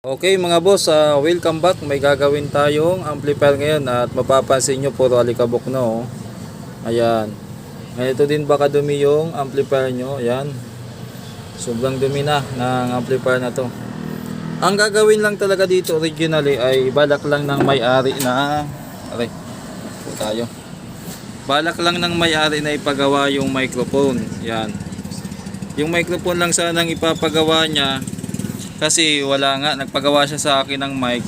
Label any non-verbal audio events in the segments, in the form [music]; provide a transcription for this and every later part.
Okay mga boss, ah, welcome back. May gagawin tayong amplifier ngayon at mapapansin nyo puro alikabok na oh. Ayan. Ito din baka dumi yung amplifier nyo. Ayan. Sobrang dumi na ng amplifier na to. Ang gagawin lang talaga dito originally ay balak lang ng may-ari na aray, tayo. Balak lang ng may-ari na ipagawa yung microphone. Yan. Yung microphone lang sanang ipapagawa niya kasi wala nga, nagpagawa siya sa akin ng mic.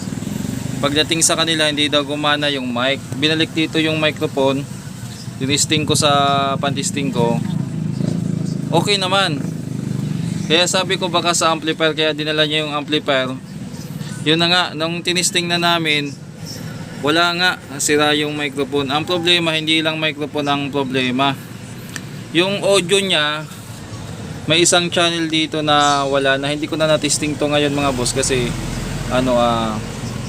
Pagdating sa kanila, hindi daw gumana yung mic. Binalik dito yung microphone. Dinisting ko sa pantisting ko. Okay naman. Kaya sabi ko baka sa amplifier, kaya dinala niya yung amplifier. Yun na nga, nung tinisting na namin, wala nga, sira yung microphone. Ang problema, hindi lang microphone ang problema. Yung audio niya, may isang channel dito na wala na. Hindi ko na na-testing to ngayon mga boss kasi ano ah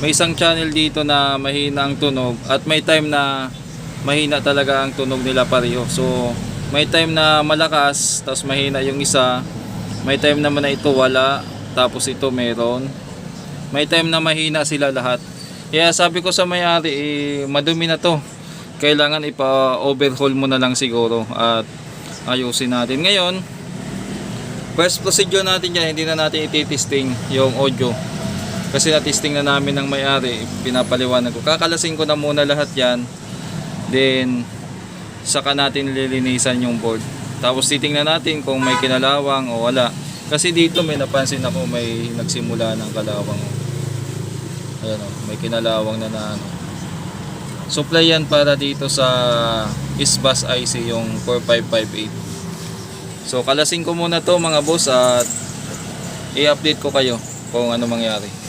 may isang channel dito na mahina ang tunog at may time na mahina talaga ang tunog nila pareho. So may time na malakas tapos mahina yung isa. May time naman na ito wala tapos ito meron. May time na mahina sila lahat. Kaya sabi ko sa may-ari eh, madumi na to. Kailangan ipa-overhaul mo na lang siguro at ayusin natin. Ngayon First procedure natin dyan, hindi na natin ititesting yung audio. Kasi na-testing na namin ng may-ari, pinapaliwanag ko. Kakalasin ko na muna lahat yan. Then, saka natin lilinisan yung board. Tapos titingnan natin kung may kinalawang o wala. Kasi dito may napansin ako may nagsimula ng kalawang. Ayan o, may kinalawang na na ano. Supply yan para dito sa ISBUS IC yung 4558. So kalasin ko muna to mga boss at i-update ko kayo kung ano mangyari.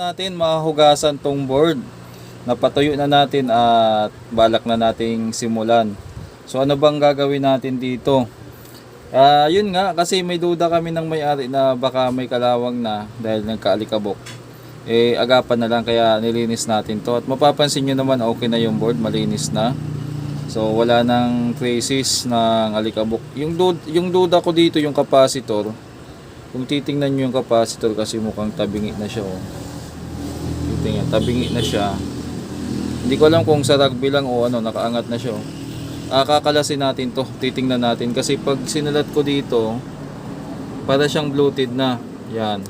Natin mahugasan tong board. Napatuyo na natin at balak na nating simulan. So ano bang gagawin natin dito? Ah, yun nga kasi may duda kami ng may-ari na baka may kalawang na dahil nagkaalikabok. Eh agapan na lang kaya nilinis natin to at mapapansin nyo naman okay na yung board, malinis na. So wala nang traces ng alikabok. Yung dud yung duda ko dito yung capacitor. Kung titingnan niyo yung capacitor kasi mukhang tabingi na siya oh. Titingnan, tabingi na siya. Hindi ko alam kung sa rugby lang o ano, nakaangat na siya oh. Ah, kakalasin natin to. Titingnan natin kasi pag sinulat ko dito, para siyang bloated na. Yan.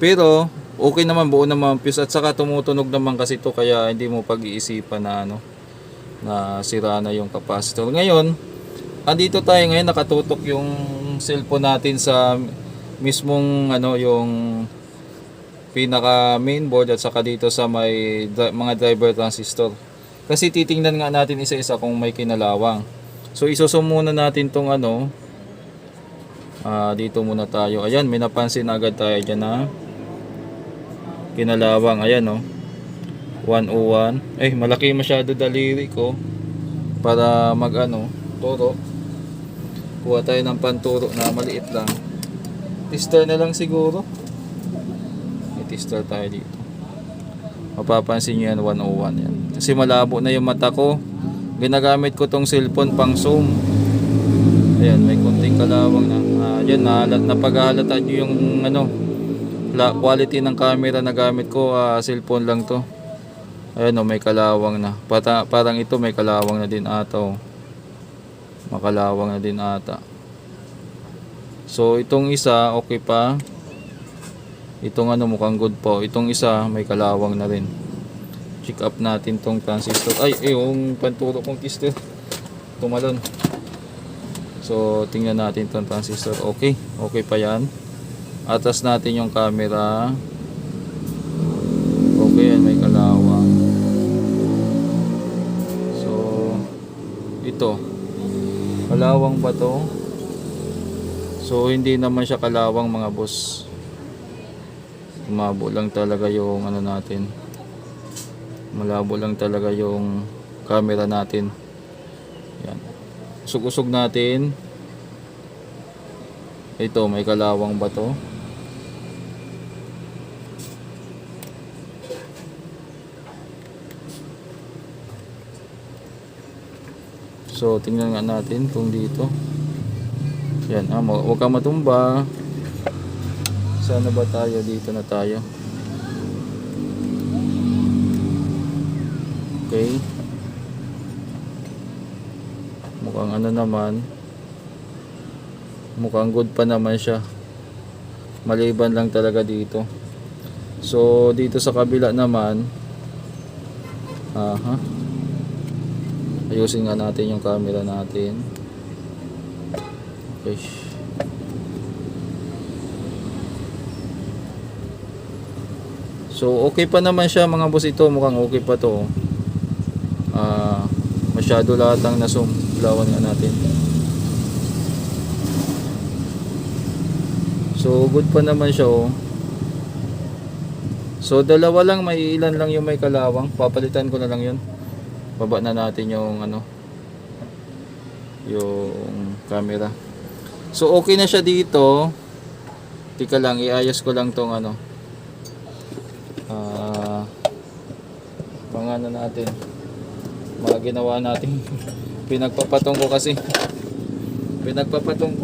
Pero okay naman buo naman fuse at saka tumutunog naman kasi to kaya hindi mo pag-iisipan na ano na sira na yung capacitor. Ngayon, andito tayo ngayon nakatutok yung cellphone natin sa mismong ano yung pinaka mainboard at saka dito sa may dri- mga driver transistor. Kasi titingnan nga natin isa-isa kung may kinalawang. So isusum muna natin tong ano ah, dito muna tayo. Ayan, may napansin agad tayo dyan na kinalawang. Ayan oh. 101. Eh, malaki masyado daliri ko para mag ano, turo. Kuha tayo ng panturo na maliit lang. Tester na lang siguro. May tester tayo dito. Mapapansin nyo yan 101 yan. Kasi malabo na yung mata ko. Ginagamit ko tong cellphone pang zoom. Ayan, may konting kalawang na. Ah, yan, nahalat, napaghalata nyo yung ano, quality ng camera na gamit ko. ah, cellphone lang to. Ayan o, may kalawang na. Pata, parang ito may kalawang na din ata o. Makalawang na din ata. So, itong isa, okay pa. Itong ano, mukhang good po. Itong isa, may kalawang na rin. Check up natin tong transistor. Ay, yung panturo kong kister. Tumalon. So, tingnan natin tong transistor. Okay, okay pa yan. Atas natin yung camera. Okay, yan, may kalawang. So, ito. Kalawang ba to? So, hindi naman siya kalawang mga boss. Umabo lang talaga yung ano natin. Malabo lang talaga yung camera natin. Yan. Usog-usog natin. Ito, may kalawang ba to? So, tingnan nga natin kung dito. Yan, ah, huwag kang matumba. Sana ba tayo? Dito na tayo. Okay. Mukhang ano naman. Mukhang good pa naman siya. Maliban lang talaga dito. So, dito sa kabila naman. Aha. Ayusin nga natin yung camera natin. Okay. So, okay pa naman siya mga boss ito. Mukhang okay pa to. Ah, masyado lahat ang nasum. Lawan nga natin. So, good pa naman siya oh. So, dalawa lang, may ilan lang yung may kalawang. Papalitan ko na lang yun. Baba na natin yung ano, yung camera. So, okay na siya dito. Tika lang, iayos ko lang tong ano. Ah, mga ano natin. Mga ginawa natin. [laughs] Pinagpapatong ko kasi. Pinagpapatong.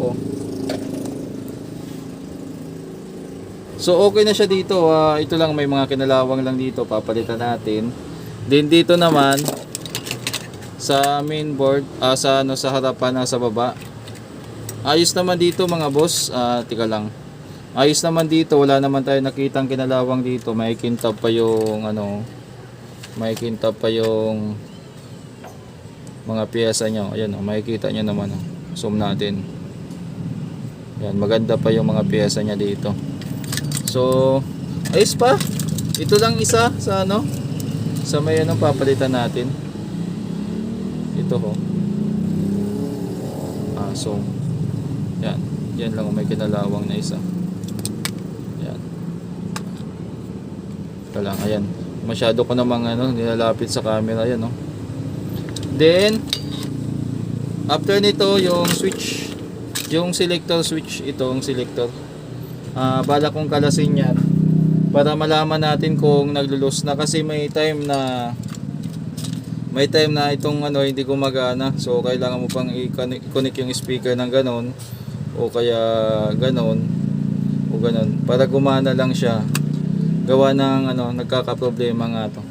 So okay na siya dito. ah, ito lang may mga kinalawang lang dito. Papalitan natin. Then dito naman sa main board, ah, sa ano sa harapan na sa baba. Ayos naman dito mga boss. Ah, tika lang. Ayos naman dito. Wala naman tayo nakitang kinalawang dito. May kintab pa yung ano. May kintab pa yung mga piyesa nyo. Ayan o, makikita nyo naman. Oh. Zoom natin. Yan, maganda pa yung mga piyesa niya dito. So, ayos pa. Ito lang isa sa ano, sa may anong papalitan natin. Ito ho. Ah, so, yan. Yan lang may kinalawang na isa. Yan. Ito lang, ayan. Masyado ko namang ano, nilalapit sa camera, yan no. Then, after nito, yung switch, yung selector switch, itong selector. Ah, bala kong kalasin yan para malaman natin kung naglulus na kasi may time na may time na itong ano hindi gumagana. So kailangan mo pang i-connect yung speaker ng ganon o kaya ganon o ganon para gumana lang siya. Gawa ng ano nagkakaproblema nga to.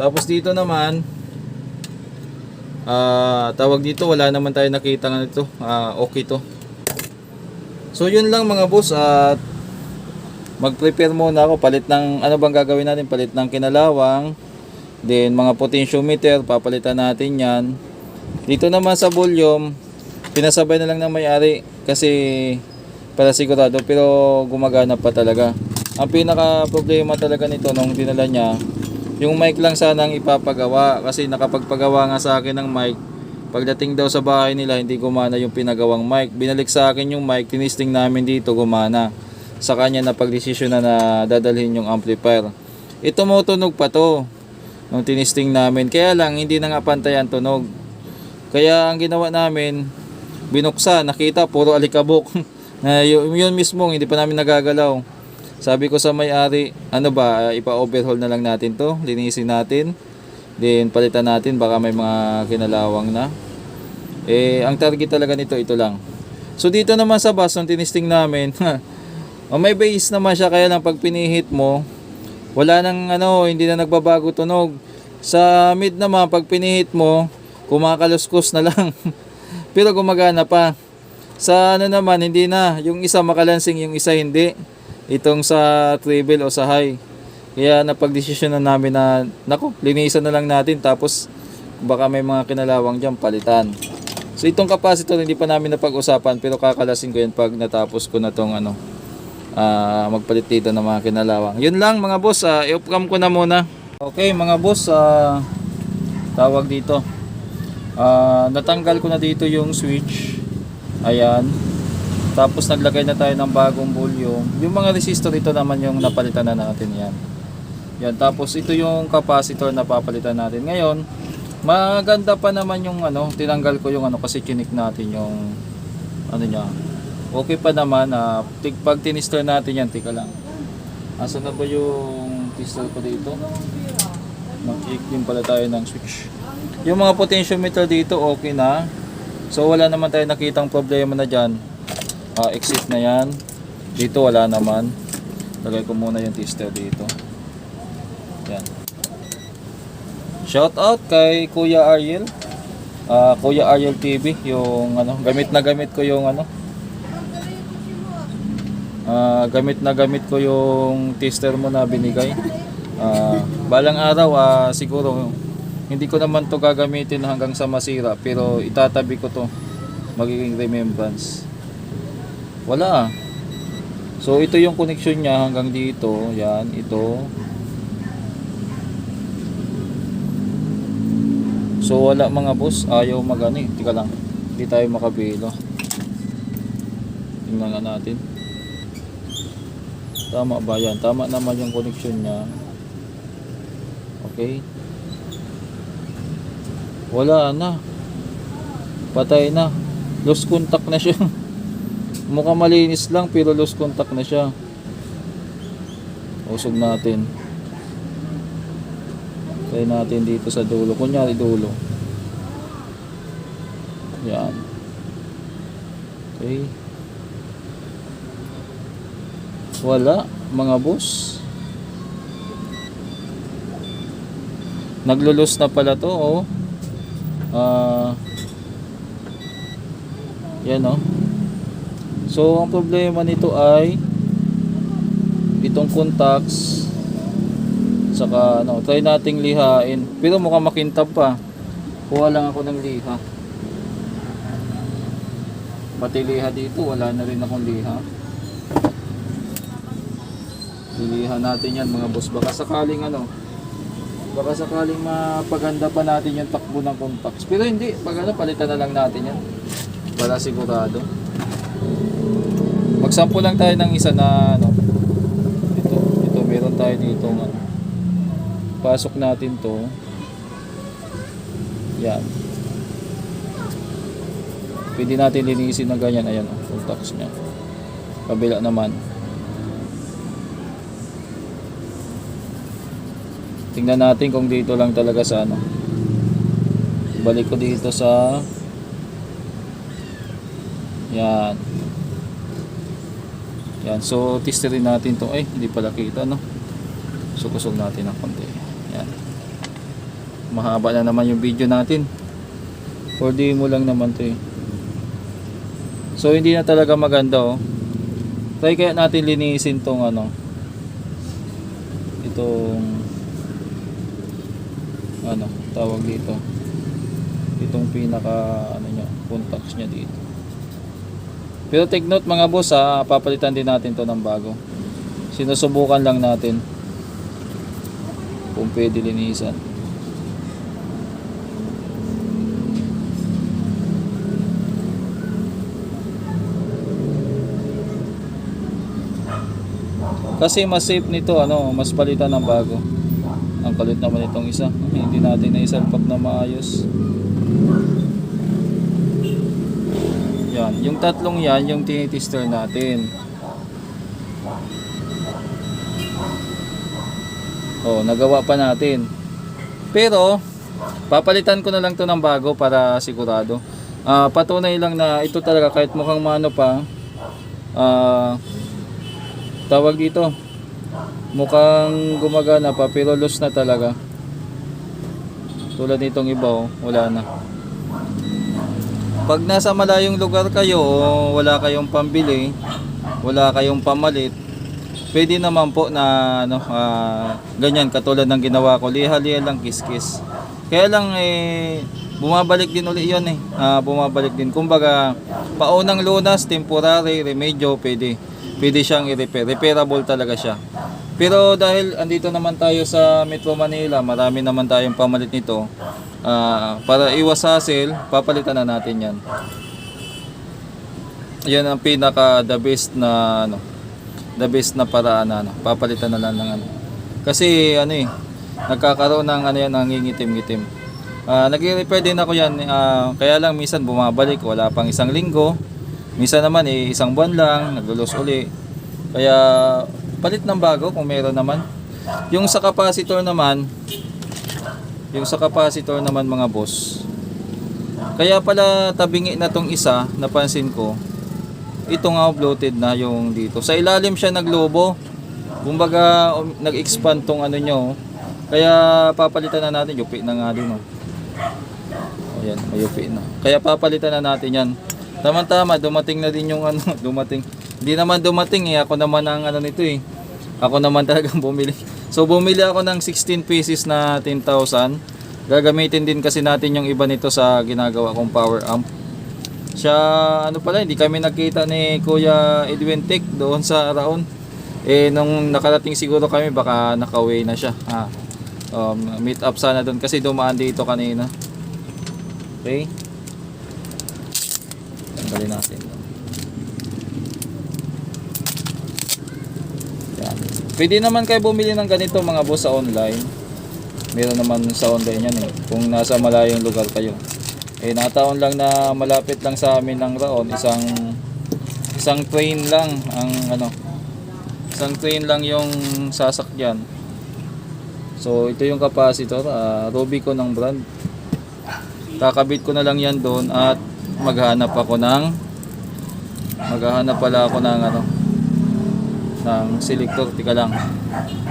Tapos dito naman ah tawag dito wala naman tayo nakita nga nito. Ah okay to. So yun lang mga boss at mag-prepare muna ako palit ng ano bang gagawin natin palit ng kinalawang then mga potentiometer papalitan natin yan dito naman sa volume pinasabay na lang ng may-ari kasi para sigurado pero gumagana pa talaga ang pinaka problema talaga nito nung dinala niya yung mic lang sana ang ipapagawa kasi nakapagpagawa nga sa akin ng mic pagdating daw sa bahay nila hindi gumana yung pinagawang mic binalik sa akin yung mic tinisting namin dito gumana sa kanya na pagdesisyon na, na dadalhin yung amplifier. Ito mo tunog pa to nung tinisting namin. Kaya lang hindi na nga pantay ang tunog. Kaya ang ginawa namin binuksan, nakita puro alikabok. [laughs] na yun, yun mismo hindi pa namin nagagalaw. Sabi ko sa may-ari, ano ba, ipa-overhaul na lang natin to, linisin natin. Then palitan natin baka may mga kinalawang na. Eh ang target talaga nito ito lang. So dito naman sa bus nung tinisting namin, [laughs] O may base naman siya kaya lang pag pinihit mo, wala nang ano, hindi na nagbabago tunog. Sa mid naman pag pinihit mo, kumakaluskos na lang. [laughs] Pero gumagana pa. Sa ano naman hindi na, yung isa makalansing, yung isa hindi. Itong sa treble o sa high. Kaya napagdesisyon na namin na, nako, linisan na lang natin tapos baka may mga kinalawang dyan palitan. So itong capacitor hindi pa namin napag-usapan pero kakalasin ko yan pag natapos ko na tong ano, ah, magpalit dito ng mga kinalawang. Yun lang mga boss, uh, i-upcam ko na muna. Okay mga boss, ah, tawag dito. Ah, natanggal ko na dito yung switch. Ayan. Tapos naglagay na tayo ng bagong volume. Yung mga resistor ito naman yung napalitan na natin yan. Yan, tapos ito yung capacitor na papalitan natin. Ngayon, maganda pa naman yung ano, tinanggal ko yung ano kasi chinik natin yung ano niya, okay pa naman na uh, pag tinister natin yan tika lang asa na ba yung tester ko dito mag-click din pala tayo ng switch yung mga potentiometer dito okay na so wala naman tayo nakitang problema na dyan uh, exit na yan. Dito wala naman. Lagay ko muna yung tester dito. Yan. Shout out kay Kuya Ariel. Uh, Kuya Ariel TV yung ano gamit na gamit ko yung ano. Ah, gamit na gamit ko yung tester mo na binigay. Ah, balang araw ah, siguro hindi ko naman to gagamitin hanggang sa masira pero itatabi ko to magiging remembrance. Wala. So ito yung connection niya hanggang dito, yan, ito. So wala mga boss, ayaw magani. Tika lang. Hindi tayo makabilo. Tingnan nga natin. Tama ba yan? Tama naman yung connection niya. Okay. Wala na. Patay na. Lost contact na siya. [laughs] Mukhang malinis lang pero lost contact na siya. Usog natin. Try natin dito sa dulo. Kunyari dulo. Yan. Okay. Wala, mga boss. Naglulus na pala to, oh. Ah. yan, oh. So, ang problema nito ay itong contacts saka ano, try nating lihain. Pero mukhang makintab pa. Kuha lang ako ng liha. Pati liha dito, wala na rin akong liha. Lilihan natin yan mga boss. Baka sakaling ano, baka sakaling mapaganda pa natin yung takbo ng contacts. Pero hindi, pag ano, palitan na lang natin yan. Para sigurado. Magsample lang tayo ng isa na ano. Ito, ito meron tayo dito ng ano. Pasok natin to. Yan. Pwede natin linisin ng ganyan. Ayan, oh, contacts niya. Kabila naman. Tingnan natin kung dito lang talaga sa ano. Balik ko dito sa Yan. Yan. So, testerin natin to. Ay, hindi pala kita, no? So, kusog natin ng konti. Yan. Mahaba na naman yung video natin. 4D mo lang naman to eh. So, hindi na talaga maganda, oh. Try kaya natin linisin tong ano. Itong ano, tawag dito. Itong pinaka ano niya, contacts niya dito. Pero take note mga boss ha, papalitan din natin to ng bago. Sinusubukan lang natin kung pwede linisan. Kasi mas safe nito, ano, mas palitan ng bago. Ang kalit naman itong isa. Hindi natin na isalpak na maayos. Yan, yung tatlong yan, yung tinitester natin. Oh, nagawa pa natin. Pero, papalitan ko na lang to ng bago para sigurado. Ah, patunay lang na ito talaga kahit mukhang mano pa, ah, tawag dito, mukhang gumagana pa pero loose na talaga. Tulad nitong iba, oh, wala na. Pag nasa malayong lugar kayo, wala kayong pambili, wala kayong pamalit, pwede naman po na ano, ah, ganyan katulad ng ginawa ko, liha-liha lang kiskis. Kaya lang eh bumabalik din uli 'yon eh. Ah, bumabalik din. Kumbaga, paunang lunas, temporary remedyo, pwede. Pwede siyang i-repair. Repairable talaga siya. Pero dahil andito naman tayo sa Metro Manila, marami naman tayong pamalit nito. Ah, para iwas hassle, papalitan na natin 'yan. Yan ang pinaka the best na ano, the best na paraan na ano, papalitan na lang ng ano. Kasi ano eh, nagkakaroon ng ano yan, nangingitim-ngitim. Ah, nagre-repair din ako yan, ah, kaya lang minsan bumabalik, wala pang isang linggo. Minsan naman eh, isang buwan lang, naglulos uli. Kaya palit ng bago kung meron naman. Yung sa capacitor naman, yung sa capacitor naman mga boss, kaya pala tabingi na tong isa, napansin ko, ito nga bloated na yung dito. Sa ilalim siya naglobo. Kumbaga um, nag-expand tong ano nyo. Kaya papalitan na natin. Yupi na nga din. Oh. Ayan, may yupi na. Kaya papalitan na natin yan. Tama-tama, dumating na din yung ano, [laughs] dumating. Hindi naman dumating eh. Ako naman ang ano nito eh. Ako naman [laughs] talagang bumili. So bumili ako ng 16 pieces na 10,000. Gagamitin din kasi natin yung iba nito sa ginagawa kong power amp siya ano pala hindi kami nakita ni Kuya Edwin Tech doon sa Raon eh nung nakarating siguro kami baka nakaway na siya ah, um, meet up sana doon kasi dumaan dito kanina okay tanggalin natin yan pwede naman kayo bumili ng ganito mga boss sa online. Meron naman sa online yan eh. Kung nasa malayong lugar kayo. Eh nataon lang na malapit lang sa amin ng Raon. Isang isang train lang ang ano isang train lang yung sasakyan. So ito yung capacitor uh, Rubicon ng brand. Kakabit ko na lang yan doon at maghanap ako ng maghahanap pala ako ng ano ng selector tika lang.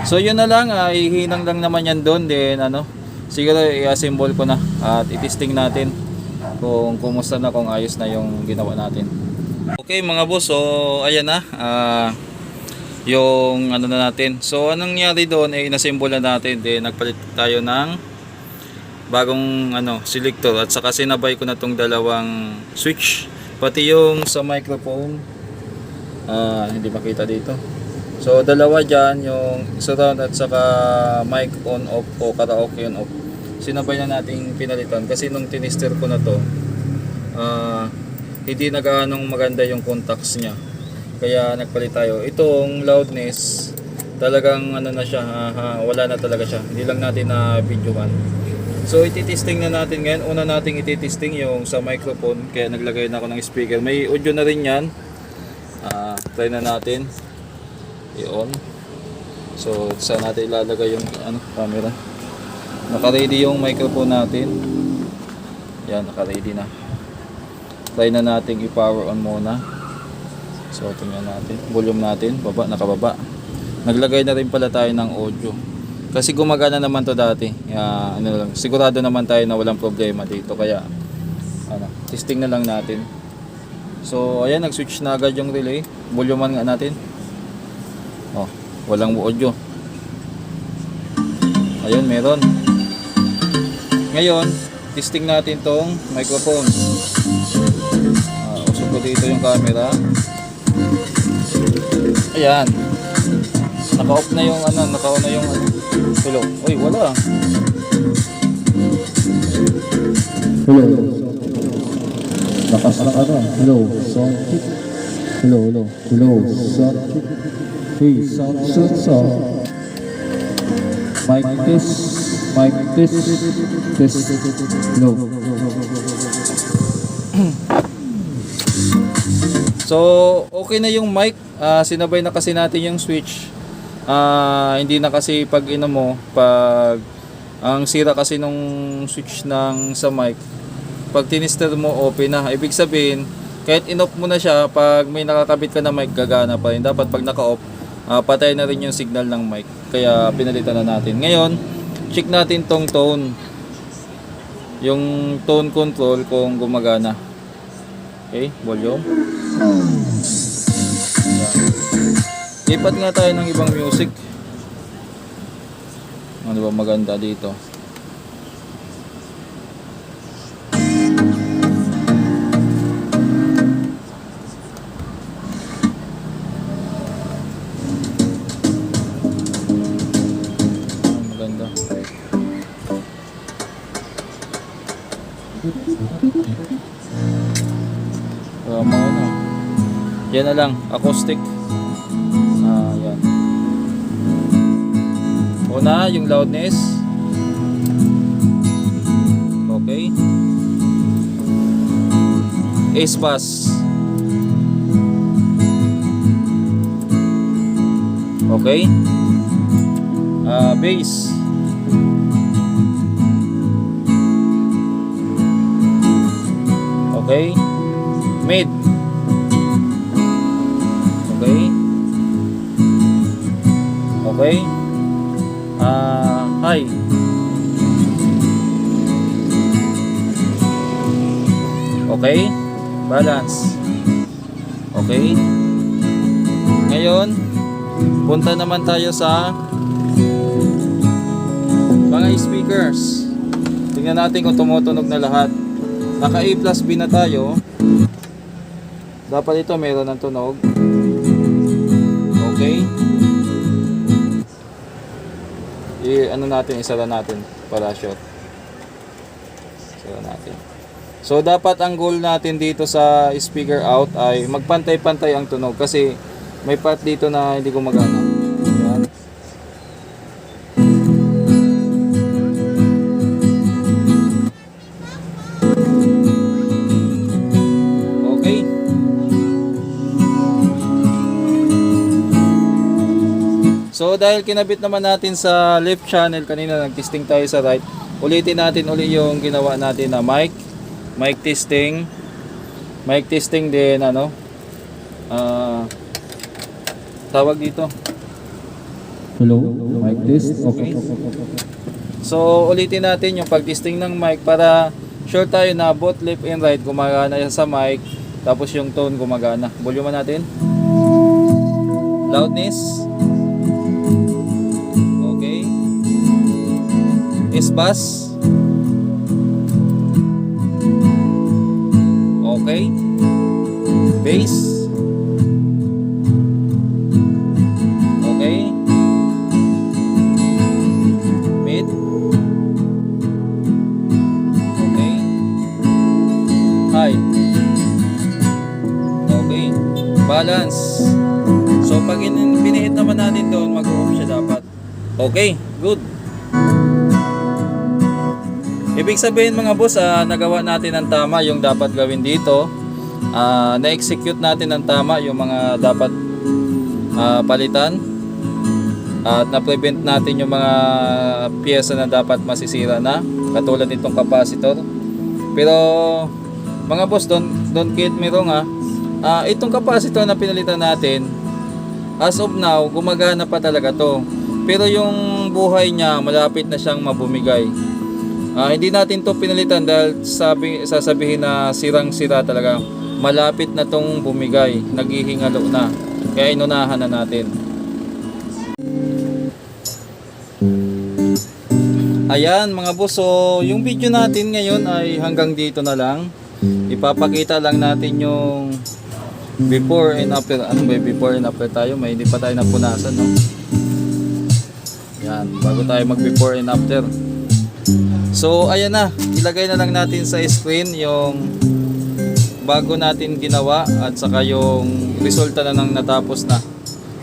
So yun na lang uh, ihinang lang naman yan doon then ano siguro i-assemble ko na at i-testing natin kung kumusta na kung ayos na yung ginawa natin. Okay mga boss so ayan na ah, yung ano na natin. So anong nangyari doon eh inassemble na natin then nagpalit tayo ng bagong ano selector at saka sinabay ko na tong dalawang switch. Pati yung sa microphone ah, hindi makita dito so dalawa dyan yung surround at saka mic on off o karaoke on off. Sinabay na nating pinalitan kasi nung tinister ko na to ah, hindi na gaanong maganda yung contacts niya. Kaya nagpalit tayo. Itong loudness talagang ano na siya ah, ah, wala na talaga siya. Hindi lang natin na videoan so ititesting na natin ngayon. Una nating ititesting yung sa microphone kaya naglagay na ako ng speaker. May audio na rin yan. Ah, try na natin i-on so saan natin ilalagay yung ano camera Naka-ready yung microphone natin. Yan, naka-ready na. Try na natin i-power on muna. So, tingnan natin. Volume natin, baba, nakababa. Naglagay na rin pala tayo ng audio. Kasi gumagana naman to dati. Kaya, ano lang, sigurado naman tayo na walang problema dito. Kaya, ano, testing na lang natin. So, ayan, nag-switch na agad yung relay. Volume nga natin. Walang audio. Ayun, meron. Ngayon, testing natin tong microphone. Uh, usog ko dito yung camera. Ayan. Naka-off na yung ano, naka-on na yung ano. Hello. Uy, wala. Hello. Lakas ng ano. Hello. Check. Hello, hello. Hello. Check. Hey, sound, sound, sound. Mic test. Mic test. Test. Hello. So, okay na yung mic. Ah, sinabay na kasi natin yung switch. Ah, hindi na kasi pag ino mo, pag ang sira kasi nung switch ng sa mic, pag tinister mo, open na. Ibig sabihin, kahit in-off mo na siya, pag may nakakabit ka na mic, gagana pa rin. Dapat pag naka-off, ah, patay na rin yung signal ng mic. Kaya pinalitan na natin. Ngayon, check natin tong tone. Yung tone control kung gumagana. Okay, volume. Lipat nga tayo ng ibang music. Ano ba maganda dito? Yan na lang, acoustic. Ah, yan. Una, yung loudness. Okay. Ace bass. Okay. Ah, bass. Okay. Mid. Okay. Ah, high. Okay. Balance. Okay. Ngayon, punta naman tayo sa mga speakers. Tingnan natin kung tumutunog na lahat. Naka A plus B na tayo. Dapat ito meron ng tunog. Okay. Ano natin, isara natin para sure. Isara natin. So dapat ang goal natin dito sa speaker out ay magpantay-pantay ang tunog kasi may part dito na hindi gumagana. So dahil kinabit naman natin sa left channel kanina nag-testing tayo sa right. Ulitin natin uli yung ginawa natin na mic, mic testing, mic testing din ano. Ah tawag dito. Hello. Mic test. Okay. So ulitin natin yung pag-testing ng mic para sure tayo na both left and right gumagana yan sa mic tapos yung tone gumagana. Volume natin. Loudness. Is bass. Okay. Bass. Okay. Mid. Okay. High. Okay. Balance. So pag in- pinihit naman natin doon, mag-off siya dapat. Okay, good. Ibig sabihin mga boss, ah, nagawa natin ang tama yung dapat gawin dito. Ah, na-execute natin ang tama yung mga dapat ah, palitan. At na-prevent natin yung mga piyesa na dapat masisira na, katulad nitong capacitor. Pero mga boss, don't, don't get me wrong ha. Ah, itong capacitor na pinalitan natin, as of now, gumagana pa talaga to. Pero yung buhay niya, malapit na siyang mabumigay. Ah, hindi natin to pinalitan dahil sabi, sasabihin na sirang-sira talaga. Malapit na tong bumigay, naghihingalo na. Kaya inunahan na natin. Ayan mga boss, so yung video natin ngayon ay hanggang dito na lang. Ipapakita lang natin yung before and after. Ano ba before and after tayo? May hindi pa tayo napunasan, no? Yan, bago tayo mag before and after. So ayan na, ilagay na lang natin sa screen yung bago natin ginawa at saka yung resulta na nang natapos na.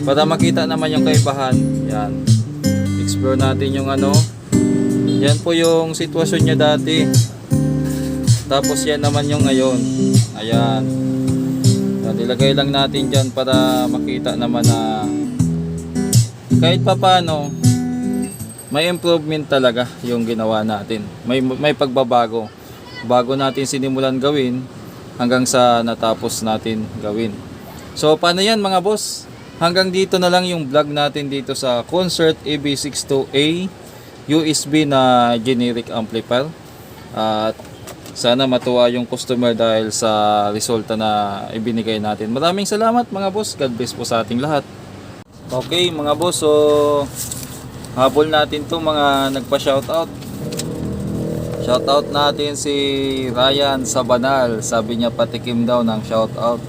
Para makita naman yung kaibahan. Yan. Explore natin yung ano. Yan po yung sitwasyon niya dati. Tapos yan naman yung ngayon. Ayan. Yan, ilagay lang natin dyan para makita naman na kahit pa paano may improvement talaga yung ginawa natin. May may pagbabago. Bago natin sinimulan gawin hanggang sa natapos natin gawin. So paano yan mga boss? Hanggang dito na lang yung vlog natin dito sa Concert AB62A USB na generic amplifier. At sana matuwa yung customer dahil sa resulta na ibinigay natin. Maraming salamat mga boss. God bless po sa ating lahat. Okay mga boss, so habol natin to mga nagpa-shoutout. Shoutout natin si Ryan Sabanal. Sabi niya patikim daw ng shoutout.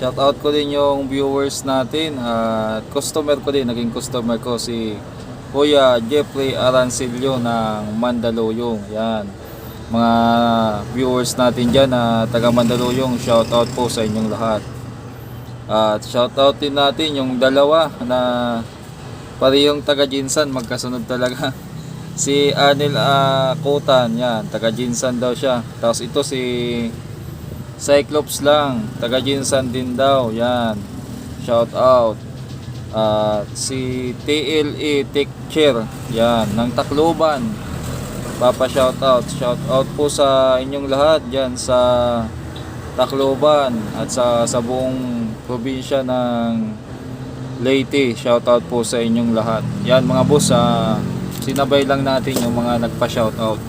Shoutout ko din yung viewers natin at customer ko din, naging customer ko si Kuya Jeffrey Arancilio ng Mandaluyong. Yan. Mga viewers natin dyan na taga Mandaluyong, shoutout po sa inyong lahat. At shoutout din natin yung dalawa na parehong taga Jinsan, magkasunod talaga. [laughs] Si Anil Kutan, yan, taga Jinsan daw siya. Tapos ito si Cyclops lang, taga Jinsan din daw, yan. Shout out. At si TLE Teacher, yan, ng Tacloban. Papa shout out. Shout out po sa inyong lahat diyan sa Tacloban at sa sa buong probinsya ng Leyte. Shout out po sa inyong lahat. Yan mga boss, ah, sinabay lang natin yung mga nagpa-shout out.